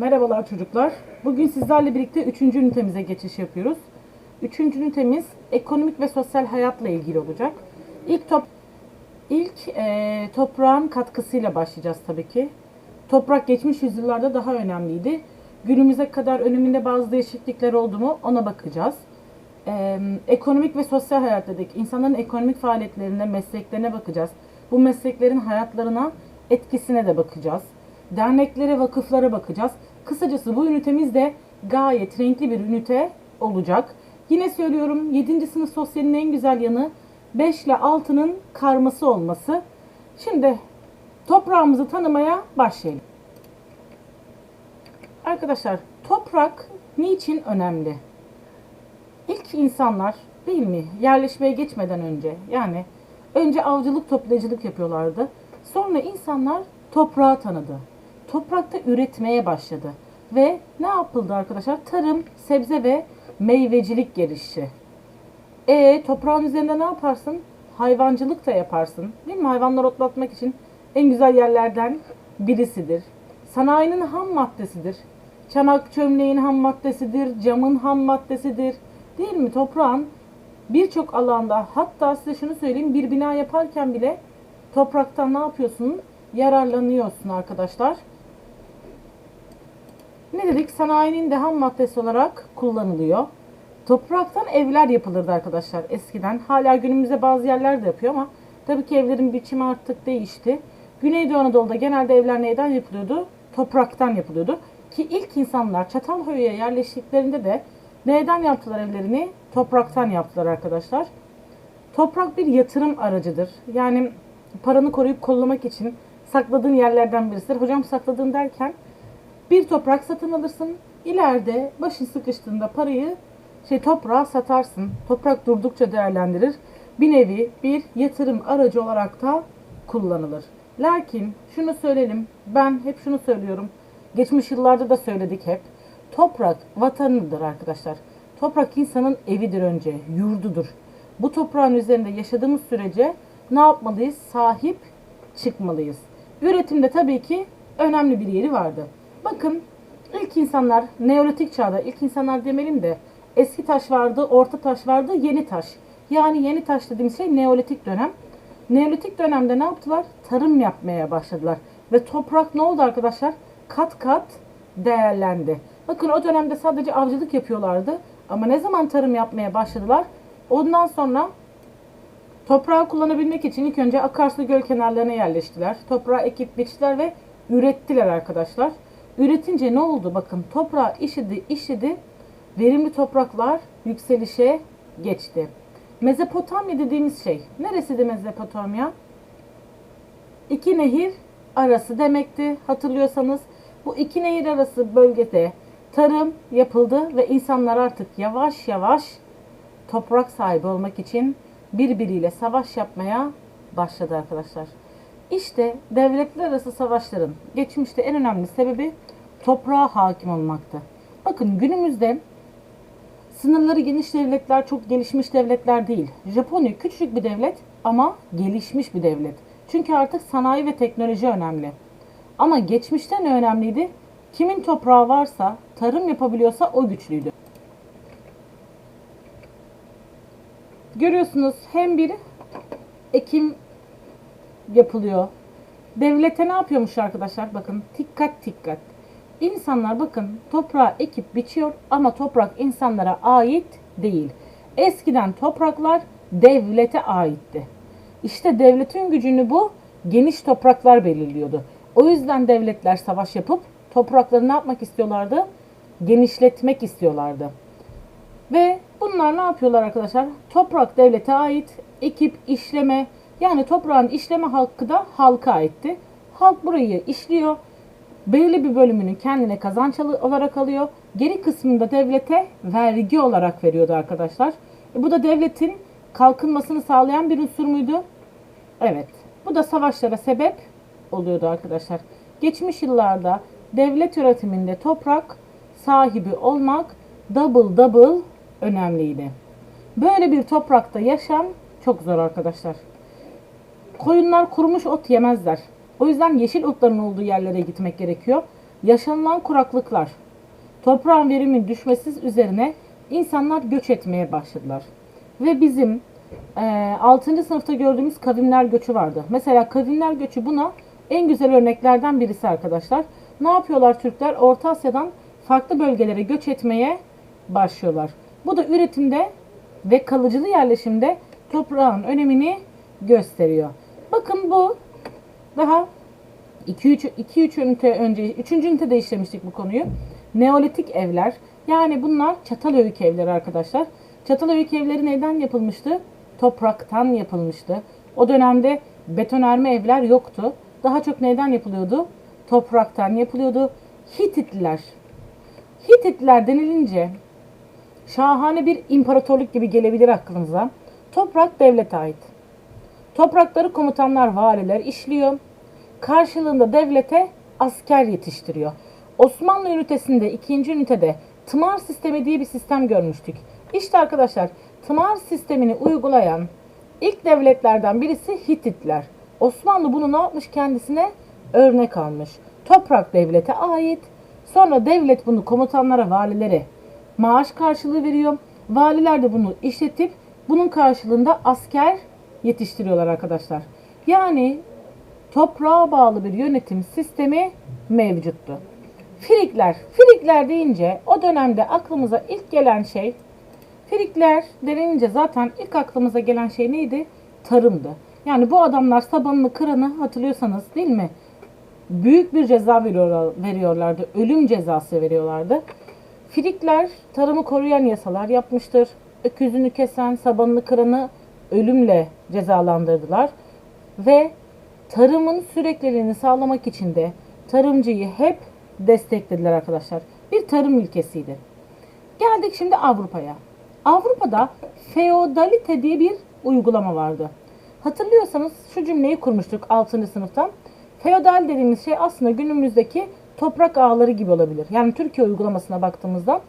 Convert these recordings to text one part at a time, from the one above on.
Merhabalar çocuklar. Bugün sizlerle birlikte 3. ünitemize geçiş yapıyoruz. 3. ünitemiz ekonomik ve sosyal hayatla ilgili olacak. İlk top ilk e, toprağın katkısıyla başlayacağız tabii ki. Toprak geçmiş yüzyıllarda daha önemliydi. Günümüze kadar önümünde bazı değişiklikler oldu mu ona bakacağız. E, ekonomik ve sosyal hayat dedik. İnsanların ekonomik faaliyetlerine, mesleklerine bakacağız. Bu mesleklerin hayatlarına etkisine de bakacağız. Derneklere, vakıflara bakacağız. Kısacası bu ünitemiz de gayet renkli bir ünite olacak. Yine söylüyorum 7. sınıf sosyalinin en güzel yanı 5 ile 6'nın karması olması. Şimdi toprağımızı tanımaya başlayalım. Arkadaşlar toprak niçin önemli? İlk insanlar değil mi yerleşmeye geçmeden önce yani önce avcılık toplayıcılık yapıyorlardı. Sonra insanlar toprağı tanıdı. Toprakta üretmeye başladı. Ve ne yapıldı arkadaşlar? Tarım, sebze ve meyvecilik gelişti. E toprağın üzerinde ne yaparsın? Hayvancılık da yaparsın. Değil mi? Hayvanları otlatmak için en güzel yerlerden birisidir. Sanayinin ham maddesidir. Çanak çömleğin ham maddesidir, camın ham maddesidir. Değil mi? Toprağın birçok alanda hatta size şunu söyleyeyim bir bina yaparken bile topraktan ne yapıyorsun? Yararlanıyorsun arkadaşlar. Ne dedik? Sanayinin de ham maddesi olarak kullanılıyor. Topraktan evler yapılırdı arkadaşlar eskiden. Hala günümüzde bazı yerler de yapıyor ama tabii ki evlerin biçimi artık değişti. Güneydoğu Anadolu'da genelde evler neyden yapılıyordu? Topraktan yapılıyordu. Ki ilk insanlar Çatalhöyük'e yerleştiklerinde de neyden yaptılar evlerini? Topraktan yaptılar arkadaşlar. Toprak bir yatırım aracıdır. Yani paranı koruyup kollamak için sakladığın yerlerden birisidir. Hocam sakladığın derken bir toprak satın alırsın. İleride başın sıkıştığında parayı şey toprağa satarsın. Toprak durdukça değerlendirir. Bir nevi bir yatırım aracı olarak da kullanılır. Lakin şunu söyleyelim. Ben hep şunu söylüyorum. Geçmiş yıllarda da söyledik hep. Toprak vatanıdır arkadaşlar. Toprak insanın evidir önce, yurdudur. Bu toprağın üzerinde yaşadığımız sürece ne yapmalıyız? Sahip çıkmalıyız. Üretimde tabii ki önemli bir yeri vardı. Bakın ilk insanlar Neolitik çağda ilk insanlar demeliyim de eski taş vardı, orta taş vardı, yeni taş. Yani yeni taş dediğimiz şey Neolitik dönem. Neolitik dönemde ne yaptılar? Tarım yapmaya başladılar. Ve toprak ne oldu arkadaşlar? Kat kat değerlendi. Bakın o dönemde sadece avcılık yapıyorlardı. Ama ne zaman tarım yapmaya başladılar? Ondan sonra toprağı kullanabilmek için ilk önce akarsu göl kenarlarına yerleştiler. Toprağı ekip biçtiler ve ürettiler arkadaşlar. Üretince ne oldu? Bakın toprağı işledi, işledi. Verimli topraklar yükselişe geçti. Mezopotamya dediğimiz şey. Neresiydi Mezopotamya? İki nehir arası demekti. Hatırlıyorsanız bu iki nehir arası bölgede tarım yapıldı ve insanlar artık yavaş yavaş toprak sahibi olmak için birbiriyle savaş yapmaya başladı arkadaşlar. İşte devletler arası savaşların geçmişte en önemli sebebi toprağa hakim olmaktı. Bakın günümüzde sınırları geniş devletler çok gelişmiş devletler değil. Japonya küçük bir devlet ama gelişmiş bir devlet. Çünkü artık sanayi ve teknoloji önemli. Ama geçmişte ne önemliydi? Kimin toprağı varsa, tarım yapabiliyorsa o güçlüydü. Görüyorsunuz hem bir ekim yapılıyor. Devlete ne yapıyormuş arkadaşlar? Bakın dikkat dikkat. İnsanlar bakın toprağı ekip biçiyor ama toprak insanlara ait değil. Eskiden topraklar devlete aitti. İşte devletin gücünü bu geniş topraklar belirliyordu. O yüzden devletler savaş yapıp toprakları ne yapmak istiyorlardı? Genişletmek istiyorlardı. Ve bunlar ne yapıyorlar arkadaşlar? Toprak devlete ait, ekip, işleme, yani toprağın işleme hakkı da halka aitti. Halk burayı işliyor. Belirli bir bölümünü kendine kazanç olarak alıyor. Geri kısmını da devlete vergi olarak veriyordu arkadaşlar. E bu da devletin kalkınmasını sağlayan bir unsur muydu? Evet. Bu da savaşlara sebep oluyordu arkadaşlar. Geçmiş yıllarda devlet yönetiminde toprak sahibi olmak double double önemliydi. Böyle bir toprakta yaşam çok zor arkadaşlar. Koyunlar kurumuş ot yemezler. O yüzden yeşil otların olduğu yerlere gitmek gerekiyor. yaşanılan kuraklıklar, toprağın verimin düşmesi üzerine insanlar göç etmeye başladılar. Ve bizim e, 6. sınıfta gördüğümüz kavimler göçü vardı. Mesela kavimler göçü buna en güzel örneklerden birisi arkadaşlar. Ne yapıyorlar Türkler? Orta Asya'dan farklı bölgelere göç etmeye başlıyorlar. Bu da üretimde ve kalıcılı yerleşimde toprağın önemini gösteriyor. Bakın bu daha 2-3 ünite önce 3. ünitede işlemiştik bu konuyu. Neolitik evler. Yani bunlar Çatalhöyük evleri arkadaşlar. Çatalhöyük evleri neyden yapılmıştı? Topraktan yapılmıştı. O dönemde betonarme evler yoktu. Daha çok neyden yapılıyordu? Topraktan yapılıyordu. Hititliler. Hititliler denilince şahane bir imparatorluk gibi gelebilir aklınıza. Toprak devlete ait. Toprakları komutanlar, valiler işliyor. Karşılığında devlete asker yetiştiriyor. Osmanlı ünitesinde, ikinci ünitede tımar sistemi diye bir sistem görmüştük. İşte arkadaşlar tımar sistemini uygulayan ilk devletlerden birisi Hititler. Osmanlı bunu ne yapmış kendisine? Örnek almış. Toprak devlete ait. Sonra devlet bunu komutanlara, valilere maaş karşılığı veriyor. Valiler de bunu işletip bunun karşılığında asker yetiştiriyorlar arkadaşlar. Yani toprağa bağlı bir yönetim sistemi mevcuttu. Frikler. Frikler deyince o dönemde aklımıza ilk gelen şey Frikler denince zaten ilk aklımıza gelen şey neydi? Tarımdı. Yani bu adamlar sabanını kıranı hatırlıyorsanız değil mi? Büyük bir ceza veriyorlardı. Ölüm cezası veriyorlardı. Frikler tarımı koruyan yasalar yapmıştır. Öküzünü kesen, sabanını kıranı ölümle cezalandırdılar. Ve tarımın sürekliliğini sağlamak için de tarımcıyı hep desteklediler arkadaşlar. Bir tarım ülkesiydi. Geldik şimdi Avrupa'ya. Avrupa'da feodalite diye bir uygulama vardı. Hatırlıyorsanız şu cümleyi kurmuştuk 6. sınıftan. Feodal dediğimiz şey aslında günümüzdeki toprak ağları gibi olabilir. Yani Türkiye uygulamasına baktığımızda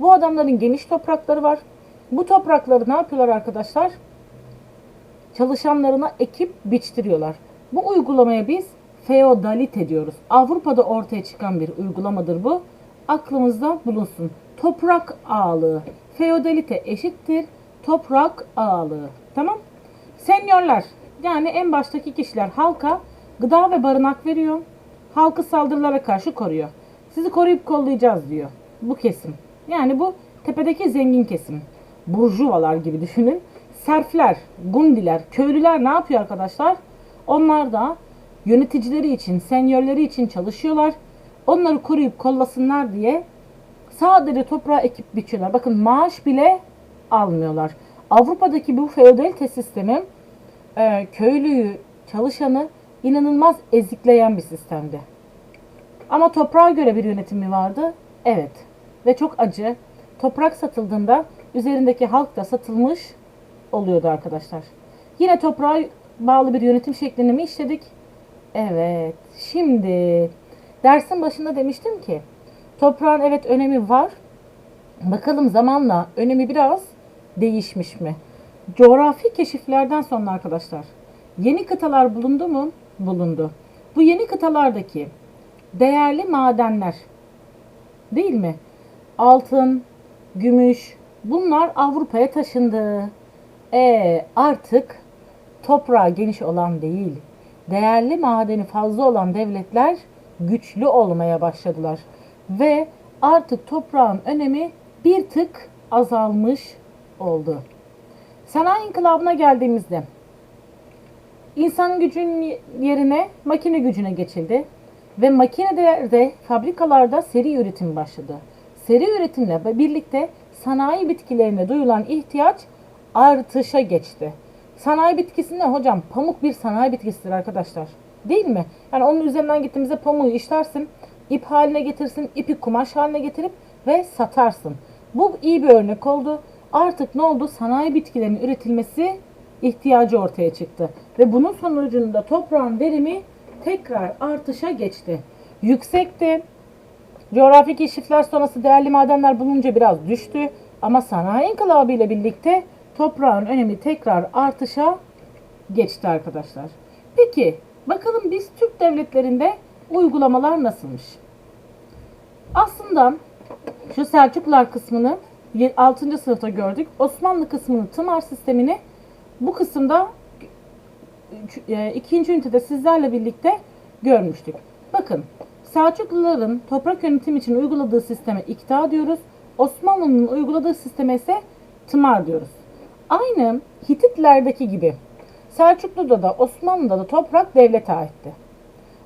bu adamların geniş toprakları var. Bu toprakları ne yapıyorlar arkadaşlar? Çalışanlarına ekip biçtiriyorlar. Bu uygulamaya biz feodalite diyoruz. Avrupa'da ortaya çıkan bir uygulamadır bu. Aklımızda bulunsun. Toprak ağalığı. Feodalite eşittir toprak ağalığı. Tamam? Senyorlar yani en baştaki kişiler halka gıda ve barınak veriyor. Halkı saldırılara karşı koruyor. Sizi koruyup kollayacağız diyor. Bu kesim. Yani bu tepedeki zengin kesim. Burjuvalar gibi düşünün. Serfler, gundiler, köylüler ne yapıyor arkadaşlar? Onlar da yöneticileri için, senyörleri için çalışıyorlar. Onları koruyup kollasınlar diye sadece toprağa ekip biçiyorlar. Bakın maaş bile almıyorlar. Avrupa'daki bu feodalite sistemi e, köylüyü, çalışanı inanılmaz ezikleyen bir sistemdi. Ama toprağa göre bir yönetimi vardı. Evet. Ve çok acı. Toprak satıldığında üzerindeki halk da satılmış oluyordu arkadaşlar. Yine toprağa bağlı bir yönetim şeklini mi işledik? Evet. Şimdi dersin başında demiştim ki toprağın evet önemi var. Bakalım zamanla önemi biraz değişmiş mi? Coğrafi keşiflerden sonra arkadaşlar yeni kıtalar bulundu mu? Bulundu. Bu yeni kıtalardaki değerli madenler değil mi? Altın, gümüş bunlar Avrupa'ya taşındı. E artık toprağı geniş olan değil, değerli madeni fazla olan devletler güçlü olmaya başladılar ve artık toprağın önemi bir tık azalmış oldu. Sanayi inkılabına geldiğimizde insan gücün yerine makine gücüne geçildi ve makinelerde, fabrikalarda seri üretim başladı. Seri üretimle birlikte sanayi bitkilerine duyulan ihtiyaç artışa geçti. Sanayi bitkisi ne hocam? Pamuk bir sanayi bitkisidir arkadaşlar. Değil mi? Yani onun üzerinden gittiğimizde pamuğu işlersin, ip haline getirsin, ipi kumaş haline getirip ve satarsın. Bu iyi bir örnek oldu. Artık ne oldu? Sanayi bitkilerinin üretilmesi ihtiyacı ortaya çıktı. Ve bunun sonucunda toprağın verimi tekrar artışa geçti. Yüksekti. Coğrafi keşifler sonrası değerli madenler bulunca biraz düştü. Ama sanayi inkılabı ile birlikte toprağın önemi tekrar artışa geçti arkadaşlar. Peki bakalım biz Türk devletlerinde uygulamalar nasılmış? Aslında şu Selçuklular kısmını 6. sınıfta gördük. Osmanlı kısmını tımar sistemini bu kısımda e, ikinci ünitede sizlerle birlikte görmüştük. Bakın Selçukluların toprak yönetim için uyguladığı sisteme ikta diyoruz. Osmanlı'nın uyguladığı sisteme ise tımar diyoruz. Aynı Hititlerdeki gibi Selçuklu'da da Osmanlı'da da toprak devlete aitti.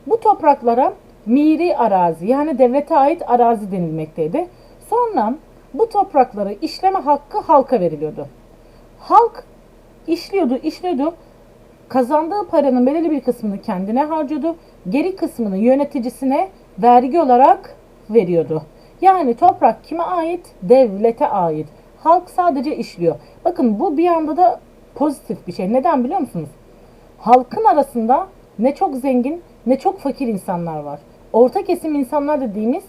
Bu topraklara miri arazi yani devlete ait arazi denilmekteydi. Sonra bu toprakları işleme hakkı halka veriliyordu. Halk işliyordu, işliyordu. Kazandığı paranın belirli bir kısmını kendine harcıyordu. Geri kısmını yöneticisine vergi olarak veriyordu. Yani toprak kime ait? Devlete ait. Halk sadece işliyor. Bakın bu bir anda da pozitif bir şey. Neden biliyor musunuz? Halkın arasında ne çok zengin ne çok fakir insanlar var. Orta kesim insanlar dediğimiz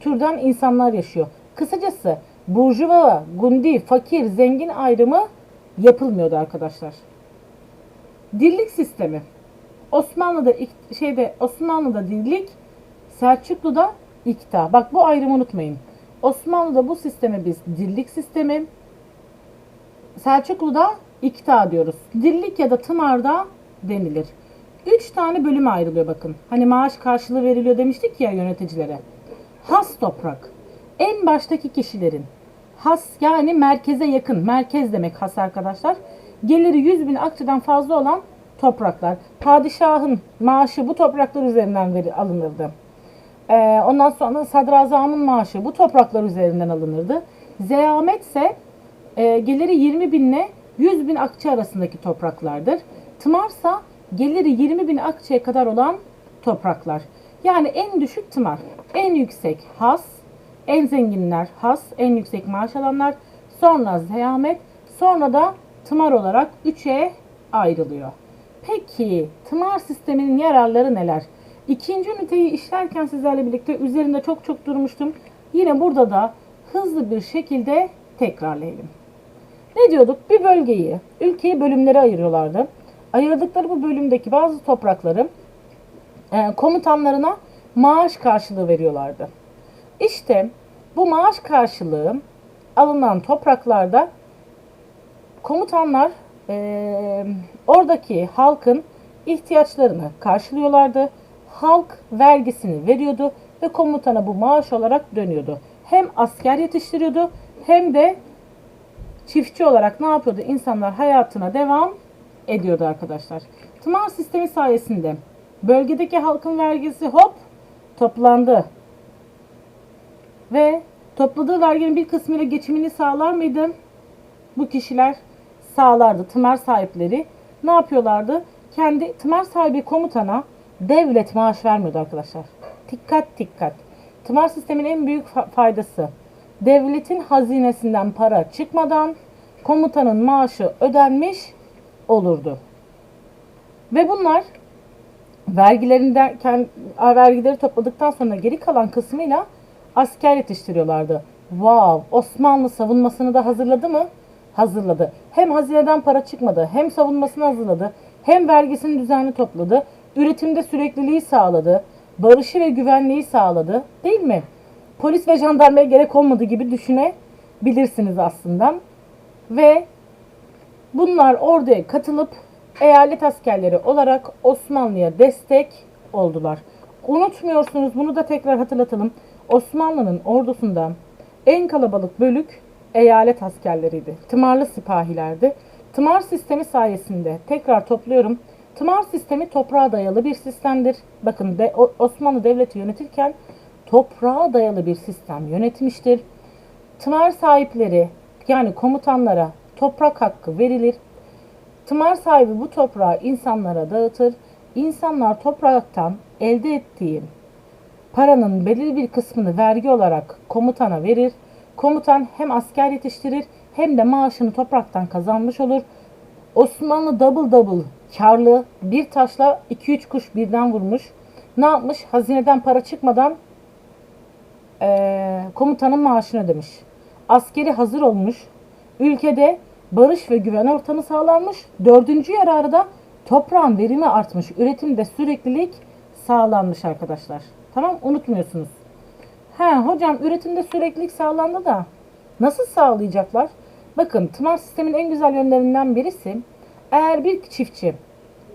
türden insanlar yaşıyor. Kısacası burjuva, gundi, fakir, zengin ayrımı yapılmıyordu arkadaşlar. Dirlik sistemi. Osmanlı'da şeyde Osmanlı'da dirlik, Selçuklu'da ikta. Bak bu ayrımı unutmayın. Osmanlı'da bu sisteme biz dirlik sistemi, Selçuklu'da ikta diyoruz. Dirlik ya da tımarda denilir. Üç tane bölüm ayrılıyor bakın. Hani maaş karşılığı veriliyor demiştik ya yöneticilere. Has toprak. En baştaki kişilerin has yani merkeze yakın. Merkez demek has arkadaşlar. Geliri 100 bin akçeden fazla olan topraklar. Padişahın maaşı bu topraklar üzerinden veri, alınırdı. Ee, ondan sonra sadrazamın maaşı bu topraklar üzerinden alınırdı. Zeyamet ise e, geliri 20 binle 100 bin akçe arasındaki topraklardır. Tımarsa geliri 20 bin akçeye kadar olan topraklar. Yani en düşük tımar, en yüksek has, en zenginler has, en yüksek maaş alanlar, sonra zeyamet, sonra da tımar olarak 3'e ayrılıyor. Peki tımar sisteminin yararları neler? İkinci üniteyi işlerken sizlerle birlikte üzerinde çok çok durmuştum. Yine burada da hızlı bir şekilde tekrarlayalım. Ne diyorduk? Bir bölgeyi, ülkeyi bölümlere ayırıyorlardı. Ayırdıkları bu bölümdeki bazı toprakları e, komutanlarına maaş karşılığı veriyorlardı. İşte bu maaş karşılığı alınan topraklarda komutanlar e, oradaki halkın ihtiyaçlarını karşılıyorlardı. Halk vergisini veriyordu ve komutana bu maaş olarak dönüyordu. Hem asker yetiştiriyordu hem de çiftçi olarak ne yapıyordu? İnsanlar hayatına devam ediyordu arkadaşlar. Tımar sistemi sayesinde bölgedeki halkın vergisi hop toplandı. Ve topladığı verginin bir kısmıyla geçimini sağlar mıydı? Bu kişiler sağlardı. Tımar sahipleri ne yapıyorlardı? Kendi tımar sahibi komutana devlet maaş vermiyordu arkadaşlar. Dikkat dikkat. Tımar sisteminin en büyük fa- faydası devletin hazinesinden para çıkmadan komutanın maaşı ödenmiş olurdu. Ve bunlar vergilerinden vergileri topladıktan sonra geri kalan kısmıyla asker yetiştiriyorlardı. Wow, Osmanlı savunmasını da hazırladı mı? Hazırladı. Hem hazineden para çıkmadı, hem savunmasını hazırladı, hem vergisini düzenli topladı, üretimde sürekliliği sağladı, barışı ve güvenliği sağladı, değil mi? Polis ve jandarmaya gerek olmadığı gibi düşünebilirsiniz aslında. Ve Bunlar orduya katılıp eyalet askerleri olarak Osmanlı'ya destek oldular. Unutmuyorsunuz bunu da tekrar hatırlatalım. Osmanlı'nın ordusunda en kalabalık bölük eyalet askerleriydi. Tımarlı sipahilerdi. Tımar sistemi sayesinde tekrar topluyorum. Tımar sistemi toprağa dayalı bir sistemdir. Bakın de, Osmanlı Devleti yönetirken toprağa dayalı bir sistem yönetmiştir. Tımar sahipleri yani komutanlara toprak hakkı verilir. Tımar sahibi bu toprağı insanlara dağıtır. İnsanlar topraktan elde ettiği paranın belirli bir kısmını vergi olarak komutana verir. Komutan hem asker yetiştirir hem de maaşını topraktan kazanmış olur. Osmanlı double double karlı bir taşla 2-3 kuş birden vurmuş. Ne yapmış? Hazineden para çıkmadan eee, komutanın maaşını ödemiş. Askeri hazır olmuş. Ülkede barış ve güven ortamı sağlanmış. Dördüncü yararı da toprağın verimi artmış. Üretimde süreklilik sağlanmış arkadaşlar. Tamam unutmuyorsunuz. He hocam üretimde süreklilik sağlandı da nasıl sağlayacaklar? Bakın tımar sistemin en güzel yönlerinden birisi eğer bir çiftçi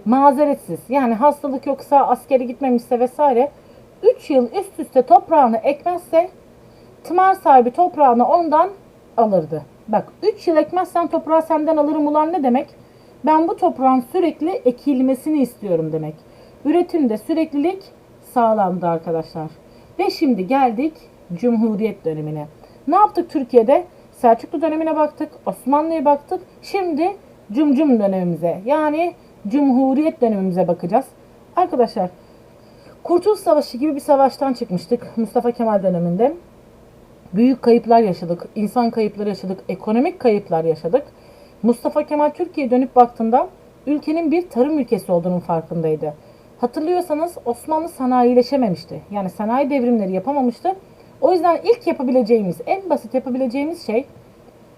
mazeretsiz yani hastalık yoksa askere gitmemişse vesaire 3 yıl üst üste toprağını ekmezse tımar sahibi toprağını ondan alırdı. Bak 3 yıl ekmezsen toprağı senden alırım ulan ne demek? Ben bu toprağın sürekli ekilmesini istiyorum demek. Üretimde süreklilik sağlandı arkadaşlar. Ve şimdi geldik Cumhuriyet dönemine. Ne yaptık Türkiye'de? Selçuklu dönemine baktık, Osmanlı'ya baktık. Şimdi Cumcum dönemimize yani Cumhuriyet dönemimize bakacağız. Arkadaşlar Kurtuluş Savaşı gibi bir savaştan çıkmıştık Mustafa Kemal döneminde. Büyük kayıplar yaşadık, insan kayıpları yaşadık, ekonomik kayıplar yaşadık. Mustafa Kemal Türkiye'ye dönüp baktığında ülkenin bir tarım ülkesi olduğunun farkındaydı. Hatırlıyorsanız Osmanlı sanayileşememişti. Yani sanayi devrimleri yapamamıştı. O yüzden ilk yapabileceğimiz, en basit yapabileceğimiz şey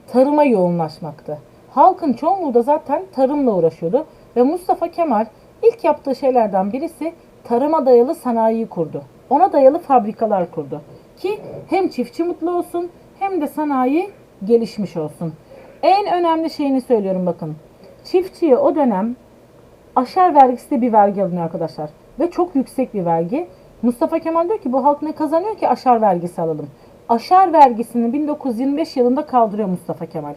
tarıma yoğunlaşmaktı. Halkın çoğunluğu da zaten tarımla uğraşıyordu ve Mustafa Kemal ilk yaptığı şeylerden birisi tarıma dayalı sanayiyi kurdu. Ona dayalı fabrikalar kurdu. Ki hem çiftçi mutlu olsun hem de sanayi gelişmiş olsun. En önemli şeyini söylüyorum bakın. Çiftçiye o dönem aşar vergisi de bir vergi alınıyor arkadaşlar. Ve çok yüksek bir vergi. Mustafa Kemal diyor ki bu halk ne kazanıyor ki aşar vergisi alalım. Aşar vergisini 1925 yılında kaldırıyor Mustafa Kemal.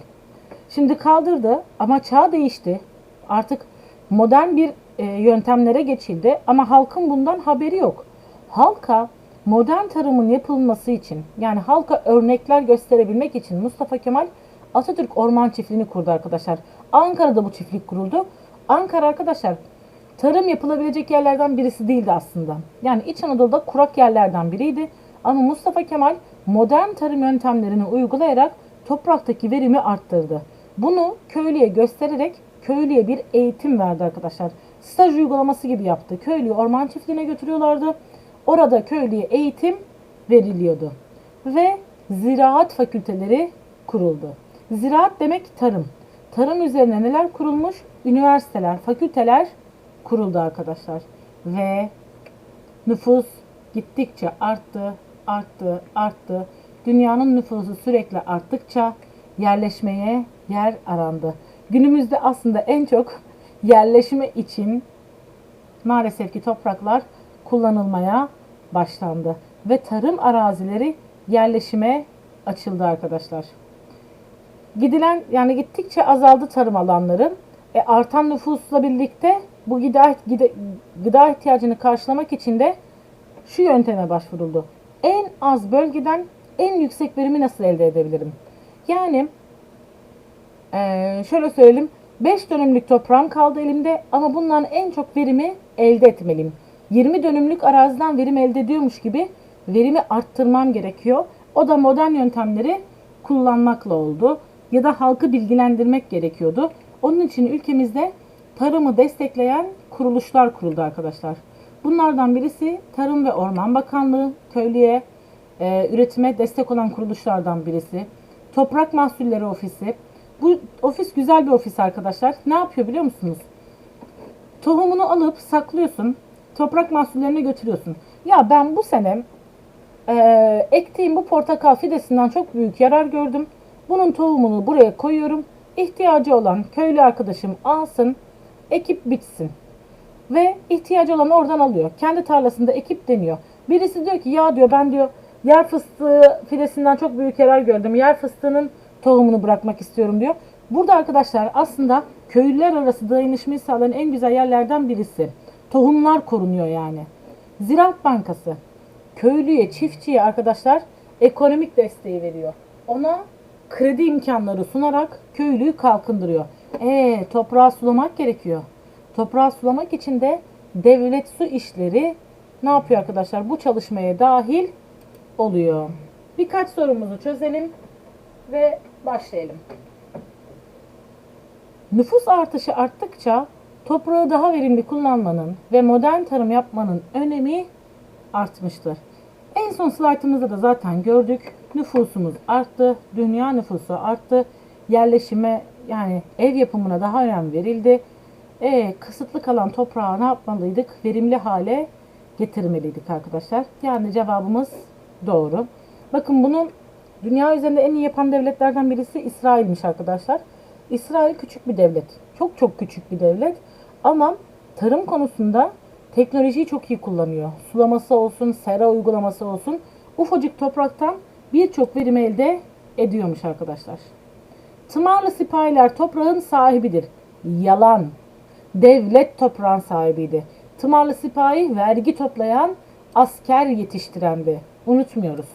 Şimdi kaldırdı ama çağ değişti. Artık modern bir e, yöntemlere geçildi ama halkın bundan haberi yok. Halka modern tarımın yapılması için yani halka örnekler gösterebilmek için Mustafa Kemal Atatürk Orman Çiftliği'ni kurdu arkadaşlar. Ankara'da bu çiftlik kuruldu. Ankara arkadaşlar tarım yapılabilecek yerlerden birisi değildi aslında. Yani İç Anadolu'da kurak yerlerden biriydi. Ama Mustafa Kemal modern tarım yöntemlerini uygulayarak topraktaki verimi arttırdı. Bunu köylüye göstererek köylüye bir eğitim verdi arkadaşlar. Staj uygulaması gibi yaptı. Köylüyü orman çiftliğine götürüyorlardı. Orada köylüye eğitim veriliyordu. Ve ziraat fakülteleri kuruldu. Ziraat demek tarım. Tarım üzerine neler kurulmuş? Üniversiteler, fakülteler kuruldu arkadaşlar. Ve nüfus gittikçe arttı, arttı, arttı. Dünyanın nüfusu sürekli arttıkça yerleşmeye yer arandı. Günümüzde aslında en çok yerleşme için maalesef ki topraklar kullanılmaya başlandı ve tarım arazileri yerleşime açıldı arkadaşlar. Gidilen yani gittikçe azaldı tarım alanları. E, artan nüfusla birlikte bu gıda, gıda, gıda ihtiyacını karşılamak için de şu yönteme başvuruldu. En az bölgeden en yüksek verimi nasıl elde edebilirim? Yani ee, şöyle söyleyeyim. 5 dönümlük toprağım kaldı elimde ama bundan en çok verimi elde etmeliyim. 20 dönümlük araziden verim elde ediyormuş gibi verimi arttırmam gerekiyor. O da modern yöntemleri kullanmakla oldu. Ya da halkı bilgilendirmek gerekiyordu. Onun için ülkemizde tarımı destekleyen kuruluşlar kuruldu arkadaşlar. Bunlardan birisi Tarım ve Orman Bakanlığı, köylüye, e, üretime destek olan kuruluşlardan birisi. Toprak Mahsulleri Ofisi, bu ofis güzel bir ofis arkadaşlar. Ne yapıyor biliyor musunuz? Tohumunu alıp saklıyorsun. Toprak mahsullerine götürüyorsun. Ya ben bu sene e, ektiğim bu portakal fidesinden çok büyük yarar gördüm. Bunun tohumunu buraya koyuyorum. İhtiyacı olan köylü arkadaşım alsın, ekip bitsin. Ve ihtiyacı olan oradan alıyor. Kendi tarlasında ekip deniyor. Birisi diyor ki ya diyor ben diyor yer fıstığı fidesinden çok büyük yarar gördüm. Yer fıstığının tohumunu bırakmak istiyorum diyor. Burada arkadaşlar aslında köylüler arası dayanışmayı sağlayan en güzel yerlerden birisi. Tohumlar korunuyor yani. Ziraat Bankası köylüye, çiftçiye arkadaşlar ekonomik desteği veriyor. Ona kredi imkanları sunarak köylüyü kalkındırıyor. E toprağı sulamak gerekiyor. Toprağı sulamak için de devlet su işleri ne yapıyor arkadaşlar? Bu çalışmaya dahil oluyor. Birkaç sorumuzu çözelim ve başlayalım. Nüfus artışı arttıkça toprağı daha verimli kullanmanın ve modern tarım yapmanın önemi artmıştır. En son slaytımızda da zaten gördük. Nüfusumuz arttı, dünya nüfusu arttı. Yerleşime yani ev yapımına daha önem verildi. E, kısıtlı kalan toprağı ne yapmalıydık? Verimli hale getirmeliydik arkadaşlar. Yani cevabımız doğru. Bakın bunu dünya üzerinde en iyi yapan devletlerden birisi İsrail'miş arkadaşlar. İsrail küçük bir devlet. Çok çok küçük bir devlet. Ama tarım konusunda teknolojiyi çok iyi kullanıyor. Sulaması olsun, sera uygulaması olsun. Ufacık topraktan birçok verim elde ediyormuş arkadaşlar. Tımarlı sipahiler toprağın sahibidir. Yalan. Devlet toprağın sahibiydi. Tımarlı sipahi vergi toplayan, asker yetiştirendi. Unutmuyoruz.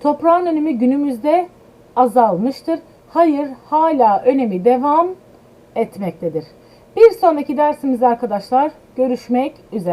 Toprağın önemi günümüzde azalmıştır. Hayır, hala önemi devam etmektedir. Bir sonraki dersimizde arkadaşlar görüşmek üzere.